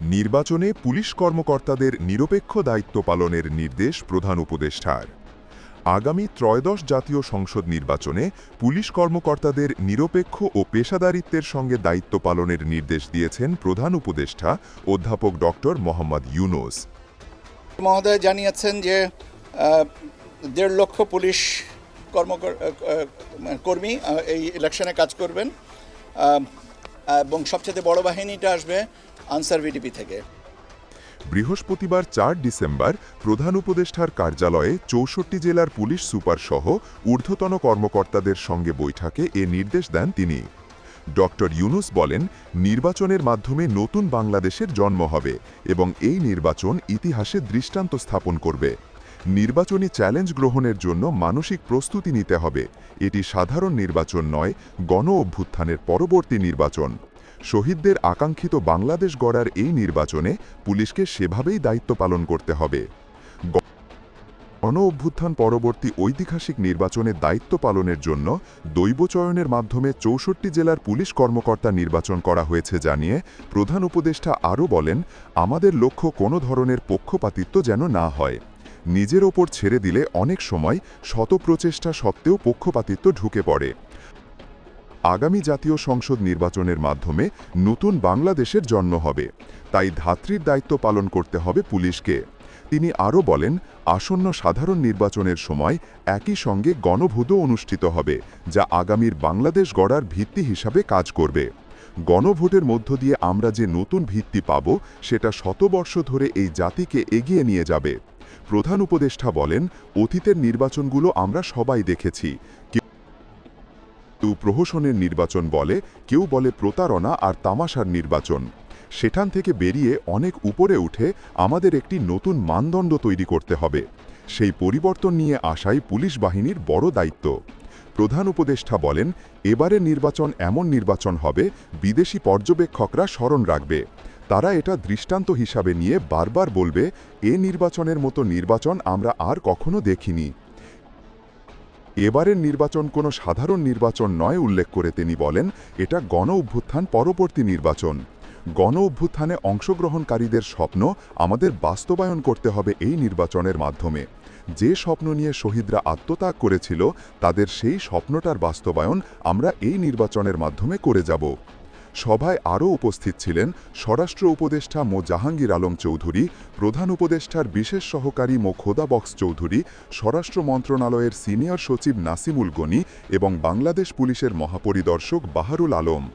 নির্বাচনে পুলিশ কর্মকর্তাদের নিরপেক্ষ দায়িত্ব পালনের নির্দেশ প্রধান উপদেষ্টার। আগামী ত্রয়োদশ জাতীয় সংসদ নির্বাচনে পুলিশ কর্মকর্তাদের নিরপেক্ষ ও পেশাদারিত্বের সঙ্গে দায়িত্ব পালনের নির্দেশ দিয়েছেন প্রধান উপদেষ্টা অধ্যাপক ডক্টর মোহাম্মদ ইউনুস। মহোদয় জানিয়েছেন যে দেড় লক্ষ পুলিশ কর্মী এই ইলেকশনে কাজ করবেন। এবং সবচেয়ে বড় বাহিনীটা আসবে আনসার ভিডিপি থেকে। বৃহস্পতিবার চার ডিসেম্বর প্রধান উপদেষ্টার কার্যালয়ে চৌষট্টি জেলার পুলিশ সুপার সহ ঊর্ধ্বতন কর্মকর্তাদের সঙ্গে বৈঠকে এ নির্দেশ দেন তিনি। ডক্টর ইউনুস বলেন, নির্বাচনের মাধ্যমে নতুন বাংলাদেশের জন্ম হবে এবং এই নির্বাচন ইতিহাসে দৃষ্টান্ত স্থাপন করবে। নির্বাচনী চ্যালেঞ্জ গ্রহণের জন্য মানসিক প্রস্তুতি নিতে হবে। এটি সাধারণ নির্বাচন নয়, গণ অভ্যুত্থানের পরবর্তী নির্বাচন। শহীদদের আকাঙ্ক্ষিত বাংলাদেশ গড়ার এই নির্বাচনে পুলিশকে সেভাবেই দায়িত্ব পালন করতে হবে। গণ অভ্যুত্থান পরবর্তী ঐতিহাসিক নির্বাচনে দায়িত্ব পালনের জন্য দৈব চয়নের মাধ্যমে চৌষট্টি জেলার পুলিশ কর্মকর্তা নির্বাচন করা হয়েছে জানিয়ে প্রধান উপদেষ্টা আরও বলেন, আমাদের লক্ষ্য কোনো ধরনের পক্ষপাতিত্ব যেন না হয়। নিজের ওপর ছেড়ে দিলে অনেক সময় শত প্রচেষ্টা সত্ত্বেও পক্ষপাতিত্ব ঢুকে পড়ে। আগামী জাতীয় সংসদ নির্বাচনের মাধ্যমে নতুন বাংলাদেশের জন্ম হবে। তাই ধাত্রীর দায়িত্ব পালন করতে হবে পুলিশকে। তিনি আরও বলেন, আসন্ন সাধারণ নির্বাচনের সময় একই সঙ্গে গণভোটও অনুষ্ঠিত হবে, যা আগামীর বাংলাদেশ গড়ার ভিত্তি হিসাবে কাজ করবে। গণভোটের মধ্য দিয়ে আমরা যে নতুন ভিত্তি পাব, সেটা শতবর্ষ ধরে এই জাতিকে এগিয়ে নিয়ে যাবে। প্রধান উপদেষ্টা বলেন, অতীতের নির্বাচনগুলো আমরা সবাই দেখেছি। কেউ প্রহসনের নির্বাচন বলে, কেউ বলে প্রতারণা আর তামাশার নির্বাচন। সেখান থেকে বেরিয়ে অনেক উপরে উঠে আমাদের একটি নতুন মানদণ্ড তৈরি করতে হবে। সেই পরিবর্তন নিয়ে আসাই পুলিশ বাহিনীর বড় দায়িত্ব। প্রধান উপদেষ্টা বলেন এবারের নির্বাচন এমন নির্বাচন হবে, বিদেশি পর্যবেক্ষকরা স্মরণ রাখবে। তারা এটা দৃষ্টান্ত হিসাবে নিয়ে বারবার বলবে, এ নির্বাচনের মতো নির্বাচন আমরা আর কখনো দেখিনি এবারের নির্বাচন কোনো সাধারণ নির্বাচন নয় উল্লেখ করে তিনি বলেন, এটা গণ অভ্যুত্থান পরবর্তী নির্বাচন। গণ অভ্যুত্থানে অংশগ্রহণকারীদের স্বপ্ন আমাদের বাস্তবায়ন করতে হবে এই নির্বাচনের মাধ্যমে। যে স্বপ্ন নিয়ে শহীদরা আত্মত্যাগ করেছিল, তাদের সেই স্বপ্নটার বাস্তবায়ন আমরা এই নির্বাচনের মাধ্যমে করে যাব। সভায় আরও উপস্থিত ছিলেন স্বরাষ্ট্র উপদেষ্টা মো. জাহাঙ্গীর আলম চৌধুরী, প্রধান উপদেষ্টার বিশেষ সহকারী মো. খোদা বক্স চৌধুরী, স্বরাষ্ট্র মন্ত্রণালয়ের সিনিয়র সচিব নাসিমুল গনি এবং বাংলাদেশ পুলিশের মহাপরিদর্শক বাহারুল আলম।